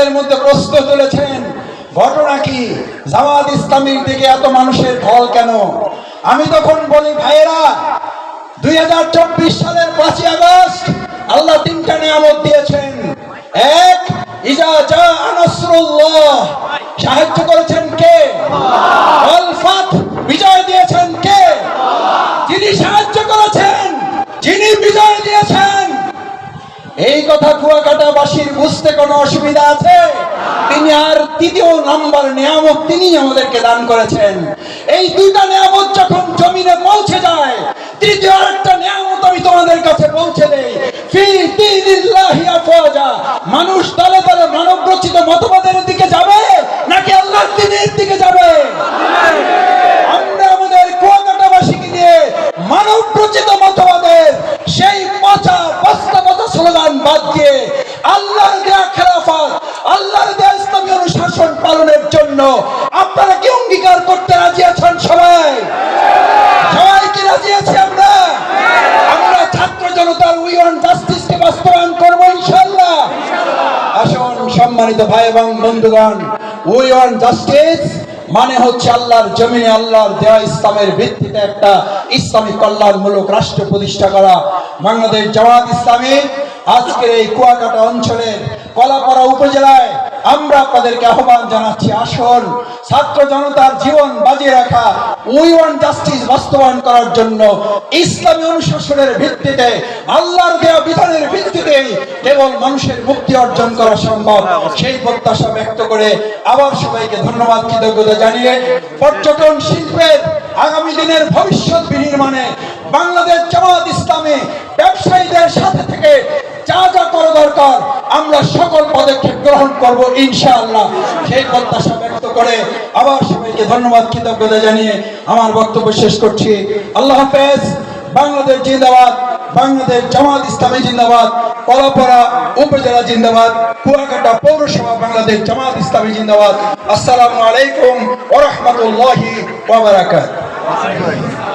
নিজেদের মধ্যে প্রশ্ন তুলেছেন, ঘটনা কি? জামাত ইসলামীর দিকে এত মানুষের ঢল কেন? আমি তখন বলি, ভাইয়েরা, দুই হাজার চব্বিশ সালের পাঁচই আগস্ট আল্লাহ তিনটা নিয়ামত দিয়েছেন। এক, ইজা জা আনাসরুল্লাহ সাহায্য করেছেন কে? আল বিজয় দিয়েছেন কে? যিনি সাহায্য করেছেন, যিনি বিজয় দিয়েছেন এই কথা কুয়াকাটাবাসীর বুঝতে কোনো অসুবিধা আছে? তিনি আর তৃতীয় নম্বর নিয়ামত তিনি আমাদেরকে দান করেছেন। এই দুইটা নিয়ামত যখন জমিনে পৌঁছে যায়, তৃতীয় আরেকটা নিয়ামত আমি তোমাদের কাছে পৌঁছে দেই। মানুষ দলে দিয়ে আল্লাহর দেয়া খেলাফত, আল্লাহর দেয়া ইসলামী অনুশাসন পালনের জন্য আপনারা কি অঙ্গীকার করতে রাজি আছেন সবাই? সবাই কি রাজি আছি আমরা? আমরা ছাত্র জনতার উই ওয়ান জাস্টিসকে বাস্তবায়ন করব ইনশাল্লাহ আসুন সম্মানিত ভাই এবং বন্ধুগণ উই ওয়ান জাস্টিস মানে হচ্ছে আল্লাহর জমিনে আল্লাহর দেওয়া ইসলামের ভিত্তিতে একটা ইসলামী কল্যাণমূলক রাষ্ট্র প্রতিষ্ঠা করা। বাংলাদেশ জামাত ইসলামী আজকের এই কুয়াকাটা অঞ্চলের কলাপাড়া উপজেলায় আমরা আপনাদেরকে আহ্বান জানাচ্ছি, আসুন। ছাত্র জনতার জীবন বাজিয়ে রাখা উই ওয়ান জাস্টিস বাস্তবায়ন করার জন্য ইসলামী অনুশাসনের ভিত্তিতে, আল্লাহর দেওয়া বিধানের ভিত্তিতে কেবল মানুষের মুক্তি অর্জন করা সম্ভব। সেই প্রত্যাশা ব্যক্ত করে আবার সবাইকে ধন্যবাদ, কৃতজ্ঞতা জানিয়ে পর্যটন শিল্পের আগামী দিনের ভবিষ্যৎ বিনির্মাণে বাংলাদেশ জামাত ইসলামী ব্যবসায়ীদের সাথে দরকার আমরা সকল পদক্ষেপ গ্রহণ করব ইনশাআল্লাহ। সেই প্রত্যাশা ব্যক্ত করে আবার সবাইকে ধন্যবাদ, কৃতজ্ঞতা জানিয়ে আমার বক্তব্য শেষ করছি। আল্লাহ হাফেজ, বাংলাদেশ জিন্দাবাদ, বাংলাদেশ জামাত ইসলামী জিন্দাবাদ, কলাপাড়া উপজেলা জিন্দাবাদ, কুয়াকাটা পৌরসভা বাংলাদেশ জামাত ইসলামী জিন্দাবাদ। আসসালামু আলাইকুম ওয়া রাহমাতুল্লাহি ওয়া বারাকাতুহু।